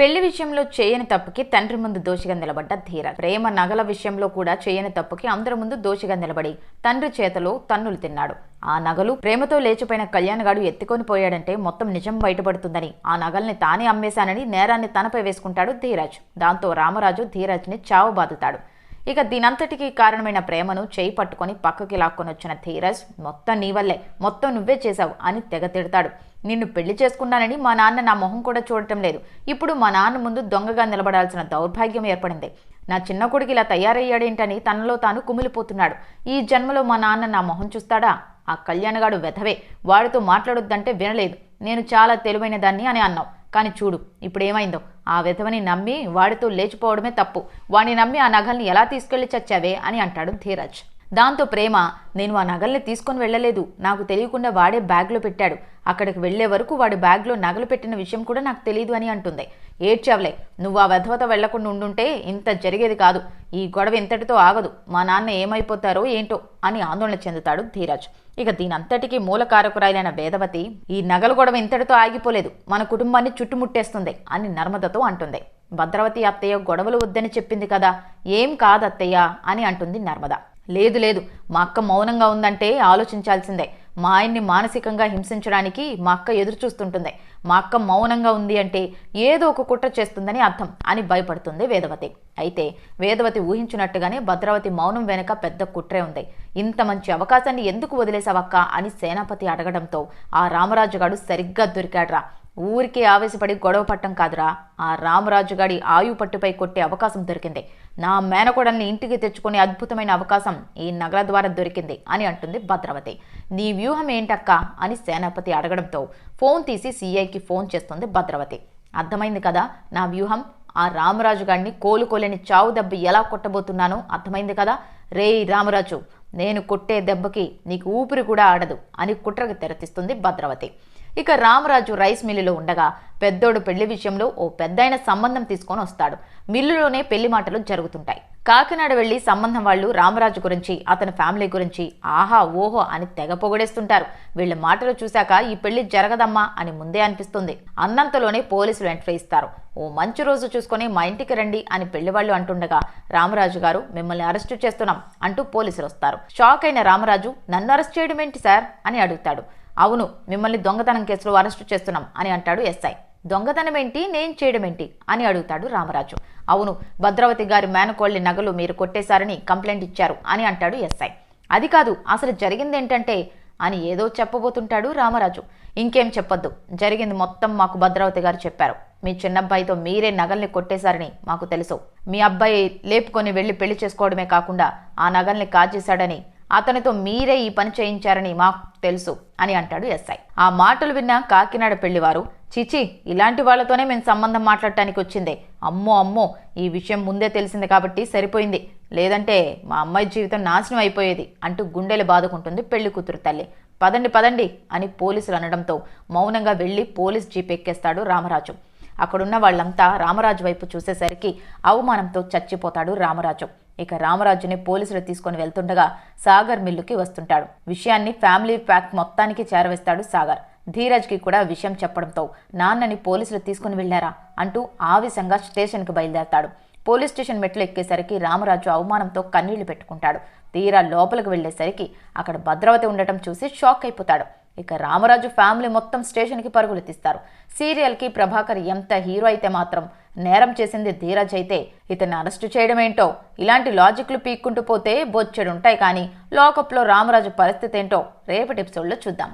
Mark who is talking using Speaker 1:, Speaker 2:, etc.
Speaker 1: పెళ్ళి విషయంలో చేయని తప్పుకి తండ్రి ముందు దోషిగా నిలబడ్డ ధీర ప్రేమ నగల విషయంలో కూడా చేయని తప్పుకి అందరి ముందు దోషిగా నిలబడి తండ్రి చేతలో తన్నులు తిన్నాడు. ఆ నగలు ప్రేమతో లేచిపోయిన కళ్యాణగాడు ఎత్తుకొని పోయాడంటే మొత్తం నిజం బయటపడుతుందని ఆ నగల్ని తానే అమ్మేశానని నేరాన్ని తనపై వేసుకుంటాడు ధీరాజ్. దాంతో రామరాజు ధీరాజ్ని చావు బాదుతాడు. ఇక దీనంతటికీ కారణమైన ప్రేమను చేయి పట్టుకొని పక్కకి లాక్కొని వచ్చిన ధీరజ్ మొత్తం నీ వల్లే. మొత్తం నువ్వే చేశావు అని తెగ తిడతాడు. నిన్ను పెళ్ళి చేసుకున్నానని మా నాన్న నా మొహం కూడా చూడటం లేదు. ఇప్పుడు మా నాన్న ముందు దొంగగా నిలబడాల్సిన దౌర్భాగ్యం ఏర్పడింది. నా చిన్న కొడుకు ఇలా తయారయ్యాడేంటని తనలో తాను కుమిలిపోతున్నాడు. ఈ జన్మలో మా నాన్న నా మొహం చూస్తాడా? ఆ కళ్యాణగాడు వెధవే. వాడితో మాట్లాడొద్దంటే వినలేదు. నేను చాలా తెలివైన దాన్ని అని అన్నావు. కానీ చూడు ఇప్పుడు ఏమైందో ఆ విధవని నమ్మి వాడితో లేచిపోవడమే తప్పు. వాడిని నమ్మి ఆ నగల్ని ఎలా తీసుకెళ్ళి చచ్చావే అని అంటాడు ధీరజ్. దాంతో ప్రేమ నేను ఆ నగల్ని తీసుకొని వెళ్ళలేదు. నాకు తెలియకుండా వాడే బ్యాగ్లో పెట్టాడు. అక్కడికి వెళ్ళే వరకు వాడి బ్యాగ్లో నగలు పెట్టిన విషయం కూడా నాకు తెలియదు అని అంటుంది. ఏడ్చావులే. నువ్వు ఆ వెధవత వెళ్ళకుండా ఉండుంటే ఇంత జరిగేది కాదు. ఈ గొడవ ఇంతటితో ఆగదు. మా నాన్న ఏమైపోతారో ఏంటో అని ఆందోళన చెందుతాడు ధీరాజ్. ఇక దీనంతటికీ మూలకారకురాలైన వేదవతి ఈ నగల గొడవ ఇంతటితో ఆగిపోలేదు. మన కుటుంబాన్ని చుట్టుముట్టేస్తుంది అని నర్మదతో అంటుంది. భద్రవతి అత్తయ్య గొడవలు వద్దని చెప్పింది కదా. ఏం కాదత్తయ్య అని అంటుంది నర్మద. లేదు లేదు. మా అక్క మౌనంగా ఉందంటే ఆలోచించాల్సిందే. మా ఆయన్ని మానసికంగా హింసించడానికి మా అక్క ఎదురు చూస్తుంటుంది మా అక్క మౌనంగా ఉంది అంటే ఏదో ఒక కుట్ర చేస్తుందని అర్థం అని భయపడుతుంది వేదవతి. అయితే వేదవతి ఊహించినట్టుగానే భద్రావతి మౌనం వెనుక పెద్ద కుట్రే ఉంది. ఇంత మంచి అవకాశాన్ని ఎందుకు వదిలేసావక్క అని సేనాపతి అడగడంతో ఆ రామరాజుగాడు సరిగ్గా దొరికాడ్రా. ఊరికి ఆవేశపడి గొడవ పట్టం కాదురా. ఆ రామరాజుగాడి ఆయు పట్టుపై కొట్టే అవకాశం దొరికింది. నా మేనకోడల్ని ఇంటికి తెచ్చుకునే అద్భుతమైన అవకాశం ఈ నగల ద్వారా దొరికింది అని అంటుంది భద్రవతి. నీ వ్యూహం ఏంటక్క? అని సేనాపతి అడగడంతో ఫోన్ తీసి సీఐకి ఫోన్ చేస్తుంది భద్రవతి. అర్థమైంది కదా నా వ్యూహం? ఆ రామరాజు గారిని కోలుకోలేని చావు దెబ్బ ఎలా కొట్టబోతున్నానో అర్థమైంది కదా? రే రామరాజు నేను కొట్టే దెబ్బకి నీకు ఊపిరి కూడా ఆడదు అని కుట్రకు తెరతిస్తుంది భద్రవతి. ఇక రామరాజు రైస్ మిల్లులో ఉండగా పెద్దోడు పెళ్ళి విషయంలో ఓ పెద్దయిన సంబంధం తీసుకొని వస్తాడు. మిల్లులోనే పెళ్ళి మాటలు జరుగుతుంటాయి. కాకినాడ వెళ్ళి సంబంధం వాళ్ళు రామరాజు గురించి అతని ఫ్యామిలీ గురించి ఆహా ఓహో అని తెగ పొగడేస్తుంటారు. వీళ్ళ మాటలు చూశాక ఈ పెళ్ళి జరగదమ్మా అని ముందే అనిపిస్తుంది. అన్నంతలోనే పోలీసులు ఎంట్రీ ఇస్తారు. ఓ మంచి రోజు చూసుకొని మా ఇంటికి రండి అని పెళ్ళి వాళ్ళు అంటుండగా రామరాజు గారు మిమ్మల్ని అరెస్టు చేస్తున్నాం అంటూ పోలీసులు వస్తారు. షాక్ అయిన రామరాజు నన్ను అరెస్ట్ చేయడం ఏంటి సార్? అని అడుగుతాడు. అవును మిమ్మల్ని దొంగతనం కేసులో అరెస్టు చేస్తున్నాం అని అంటాడు ఎస్ఐ. దొంగతనం ఏంటి నేను చేయడమేంటి? అని అడుగుతాడు రామరాజు. అవును భద్రావతి గారి మేనకోళ్ళి నగలు మీరు కొట్టేశారని కంప్లైంట్ ఇచ్చారు అని అంటాడు ఎస్ఐ. అది కాదు అసలు జరిగింది ఏంటంటే అని ఏదో చెప్పబోతుంటాడు రామరాజు. ఇంకేం చెప్పొద్దు జరిగింది మొత్తం మాకు భద్రావతి గారు చెప్పారు. మీ చిన్నబ్బాయితో మీరే నగల్ని కొట్టేశారని మాకు తెలుసు. మీ అబ్బాయి లేపుకొని వెళ్ళి పెళ్ళి చేసుకోవడమే కాకుండా ఆ నగల్ని కాజేశాడని అతనితో మీరే ఈ పని చేయించారని మాకు తెలుసు అని అంటాడు ఎస్ఐ. ఆ మాటలు విన్న కాకినాడ పెళ్ళివారు చిచి ఇలాంటి వాళ్ళతోనే మేము సంబంధం మాట్లాడటానికి వచ్చిందే. అమ్మో అమ్మో ఈ విషయం ముందే తెలిసింది కాబట్టి సరిపోయింది. లేదంటే మా అమ్మాయి జీవితం నాశనం అయిపోయేది అంటూ గుండెలు బాదుకుంటుంది పెళ్ళి కూతురు తల్లి. పదండి పదండి అని పోలీసులు అనడంతో మౌనంగా వెళ్ళి పోలీస్ జీప్ ఎక్కేస్తాడు రామరాజు. అక్కడున్న వాళ్ళంతా రామరాజు వైపు చూసేసరికి అవమానంతో చచ్చిపోతాడు రామరాజు. ఇక రామరాజుని పోలీసులు తీసుకొని వెళ్తుండగా సాగర్ మిల్లుకి వస్తుంటాడు. విషయాన్ని ఫ్యామిలీ ప్యాక్ మొత్తానికి చేరవేస్తాడు సాగర్. ధీరజ్కి కూడా విషయం చెప్పడంతో నాన్నని పోలీసులు తీసుకుని వెళ్ళారా అంటూ ఆవేశంగా స్టేషన్కి బయలుదేరతాడు. పోలీస్ స్టేషన్ మెట్లు ఎక్కేసరికి రామరాజు అవమానంతో కన్నీళ్ళు పెట్టుకుంటాడు. తీరా లోపలికి వెళ్ళేసరికి అక్కడ భద్రావతి ఉండటం చూసి షాక్ అయిపోతాడు. ఇక రామరాజు ఫ్యామిలీ మొత్తం స్టేషన్కి పరుగులు తీస్తారు. సీరియల్కి ప్రభాకర్ ఎంత హీరో అయితే మాత్రం నేరం చేసింది ధీరజ్ అయితే ఇతన్ని అరెస్టు చేయడమేంటో ఇలాంటి లాజిక్లు పీక్కుంటూ పోతే బొచ్చెడుంటాయి కానీ లోకప్లో రామరాజు పరిస్థితి ఏంటో రేపటి ఎపిసోడ్లో చూద్దాం.